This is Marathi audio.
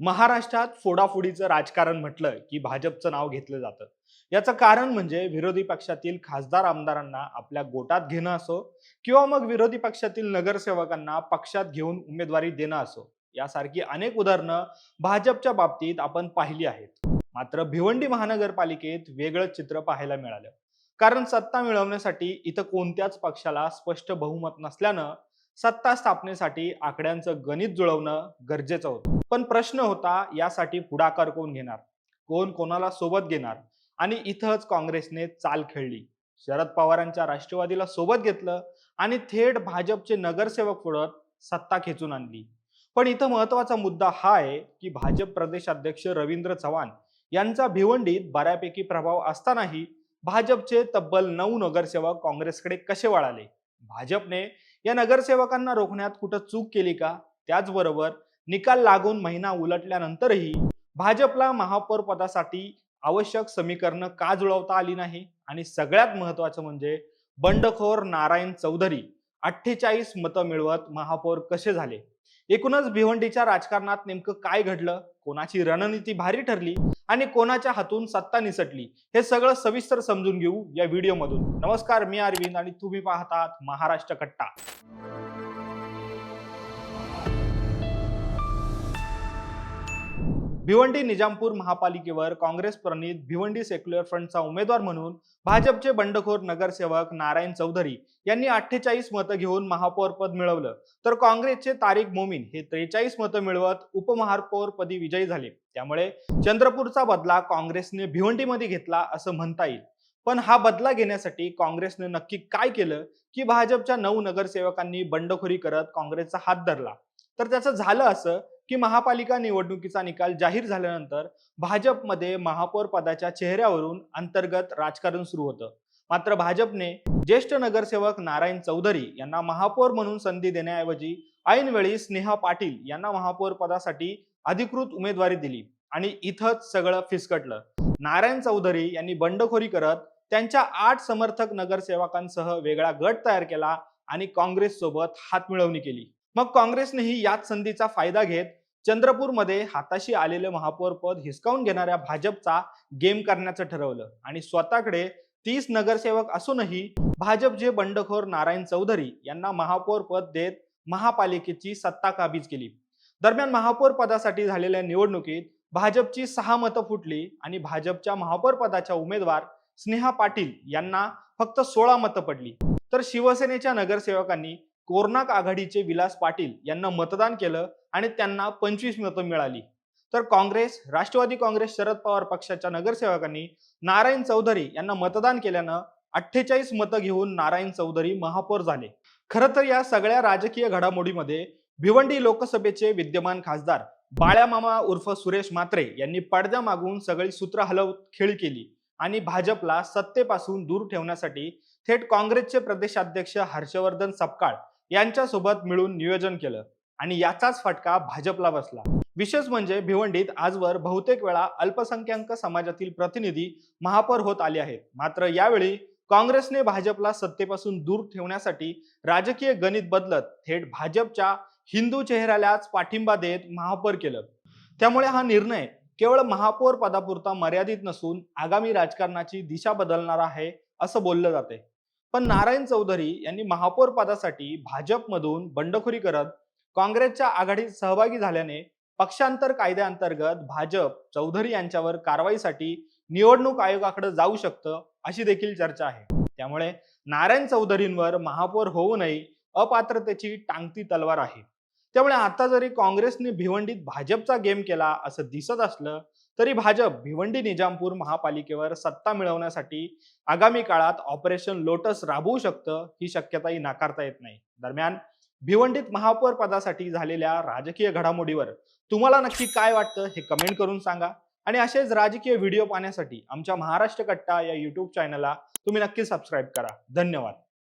महाराष्ट्रात फोडाफोडीचं राजकारण म्हटलं की भाजपचं नाव घेतलं जातं. याचं कारण म्हणजे विरोधी पक्षातील खासदार आमदारांना आपल्या गोटात घेणं असो किंवा मग विरोधी पक्षातील नगरसेवकांना पक्षात घेऊन उमेदवारी देणं असो. यासारखी अनेक उदाहरणं भाजपच्या बाबतीत आपण पाहिली आहेत. मात्र भिवंडी महानगरपालिकेत वेगळं चित्र पाहायला मिळालं. कारण सत्ता मिळवण्यासाठी इथं कोणत्याच पक्षाला स्पष्ट बहुमत नसल्यानं सत्ता स्थापनेसाठी आकड्यांचं गणित जुळवणं गरजेचं होतं. पण प्रश्न होता यासाठी पुढाकार कोण घेणार? कोण कोणाला सोबत घेणार? आणि इथंच काँग्रेसने चाल खेळली. शरद पवारांच्या राष्ट्रवादीला सोबत घेतलं आणि थेट भाजपचे नगरसेवक फोडत सत्ता खेचून आणली. पण इथं महत्त्वाचा मुद्दा हा आहे की भाजप प्रदेशाध्यक्ष रवींद्र चव्हाण यांचा भिवंडीत बऱ्यापैकी प्रभाव असतानाही भाजपचे तब्बल नऊ नगरसेवक काँग्रेसकडे कसे वळाले? भाजपने या नगरसेवकांना रोखण्यात कुठं चूक केली का? त्याचबरोबर निकाल लागून महिना उलटल्यानंतरही भाजपला महापौर पदासाठी आवश्यक समीकरणं का जुळवता आली नाही? आणि सगळ्यात महत्वाचं म्हणजे बंडखोर नारायण चौधरी अठ्ठेचाळीस मतं मिळवत महापौर कसे झाले? एकूणच भिवंडीच्या राजकारणात नेमकं काय घडलं? कोणाची रणनीती भारी ठरली आणि कोणाच्या हातून सत्ता निसटली हे सगळं सविस्तर समजून घेऊ या व्हिडिओमधून. नमस्कार मी अरविंद आणि तुम्ही पाहतात महाराष्ट्र कट्टा. भिवंडी निजामपूर महापालिकेवर काँग्रेस प्रणित भिवंडी सेक्युलर फ्रंटचा उमेदवार म्हणून भाजपचे बंडखोर नगरसेवक नारायण चौधरी यांनी अठ्ठेचाळीस मतं घेऊन महापौरपद मिळवलं. तर काँग्रेसचे तारिक मोमीन हे त्रेचाळीस मतं मिळवत उपमहापौरपदी विजयी झाले. त्यामुळे चंद्रपूरचा बदला काँग्रेसने भिवंडीमध्ये घेतला असं म्हणता येईल. पण हा बदला घेण्यासाठी काँग्रेसने नक्की काय केलं की भाजपच्या नऊ नगरसेवकांनी बंडखोरी करत काँग्रेसचा हात धरला. तर त्याचं झालं असं की महापालिका निवडणुकीचा निकाल जाहीर झाल्यानंतर भाजपमध्ये महापौर पदाच्या चेहऱ्यावरून अंतर्गत राजकारण सुरू होतं. मात्र भाजपने ज्येष्ठ नगरसेवक नारायण चौधरी यांना महापौर म्हणून संधी देण्याऐवजी ऐनवेळी स्नेहा पाटील यांना महापौर पदासाठी अधिकृत उमेदवारी दिली आणि इथंच सगळं फिसकटलं. नारायण चौधरी यांनी बंडखोरी करत त्यांच्या आठ समर्थक नगरसेवकांसह वेगळा गट तयार केला आणि काँग्रेस सोबत हातमिळवणी केली. मग काँग्रेसनेही याच संधीचा फायदा घेत चंद्रपूरमध्ये हाताशी आलेलं महापौर पद हिसकावून घेणाऱ्या भाजपचा गेम करण्याचं ठरवलं. आणि स्वतःकडे तीस नगरसेवक असूनही भाजपचे बंडखोर नारायण चौधरी यांना महापौर पद देत महापालिकेची सत्ता काबीज केली. दरम्यान महापौर पदासाठी झालेल्या निवडणुकीत भाजपची सहा मतं फुटली आणि भाजपच्या महापौर पदाच्या उमेदवार स्नेहा पाटील यांना फक्त सोळा मतं पडली. तर शिवसेनेच्या नगरसेवकांनी कोरनाक आघाडीचे विलास पाटील यांना मतदान केलं आणि त्यांना पंचवीस मतं मिळाली. तर काँग्रेस राष्ट्रवादी काँग्रेस शरद पवार पक्षाच्या नगरसेवकांनी नारायण चौधरी यांना मतदान केल्यानं अठ्ठेचाळीस मतं घेऊन नारायण चौधरी महापौर झाले. खरं तर या सगळ्या राजकीय घडामोडीमध्ये भिवंडी लोकसभेचे विद्यमान खासदार बाळ्यामामा उर्फ सुरेश मात्रे यांनी पडद्या मागून सगळी सूत्र हलवत खेळ केली आणि भाजपला सत्तेपासून दूर ठेवण्यासाठी थेट काँग्रेसचे प्रदेशाध्यक्ष हर्षवर्धन सपकाळ यांच्यासोबत मिळून नियोजन केलं आणि याचाच फटका भाजपला बसला. विशेष म्हणजे भिवंडीत आजवर बहुतेक वेळा अल्पसंख्याक समाजातील प्रतिनिधी महापौर होत आले आहेत. मात्र यावेळी काँग्रेसने भाजपला सत्तेपासून दूर ठेवण्यासाठी राजकीय गणित बदलत थेट भाजपच्या हिंदू चेहऱ्यालाच पाठिंबा देत महापौर केलं. त्यामुळे हा निर्णय केवळ महापौर पदापुरता मर्यादित नसून आगामी राजकारणाची दिशा बदलणार आहे असं बोललं जाते पण नारायण चौधरी यांनी महापौर पदासाठी भाजपमधून बंडखोरी करत काँग्रेसच्या आघाडीत सहभागी झाल्याने पक्षांतर कायद्याअंतर्गत भाजप चौधरी यांच्यावर कारवाईसाठी निवडणूक आयोगाकडे जाऊ शकतं अशी देखील चर्चा आहे. त्यामुळे नारायण चौधरींवर महापौर होऊ नये अपात्रतेची टांगती तलवार आहे. त्यामुळे आता जरी काँग्रेसने भिवंडीत भाजपचा गेम केला असं दिसत असलं तरी भाजप भिवंडी निजामपूर महापालिकेवर सत्ता मिळवण्यासाठी आगामी काळात ऑपरेशन लोटस राबवू शकतं ही शक्यताही नाकारता येत नाही. दरम्यान भिवंडीत महापौर पदासाठी झालेल्या राजकीय घडामोडीवर तुम्हाला नक्की काय वाटतं हे कमेंट करून सांगा. आणि असेच राजकीय व्हिडिओ पाहण्यासाठी आमच्या महाराष्ट्र कट्टा या युट्यूब चॅनलला तुम्ही नक्की सबस्क्राईब करा. धन्यवाद.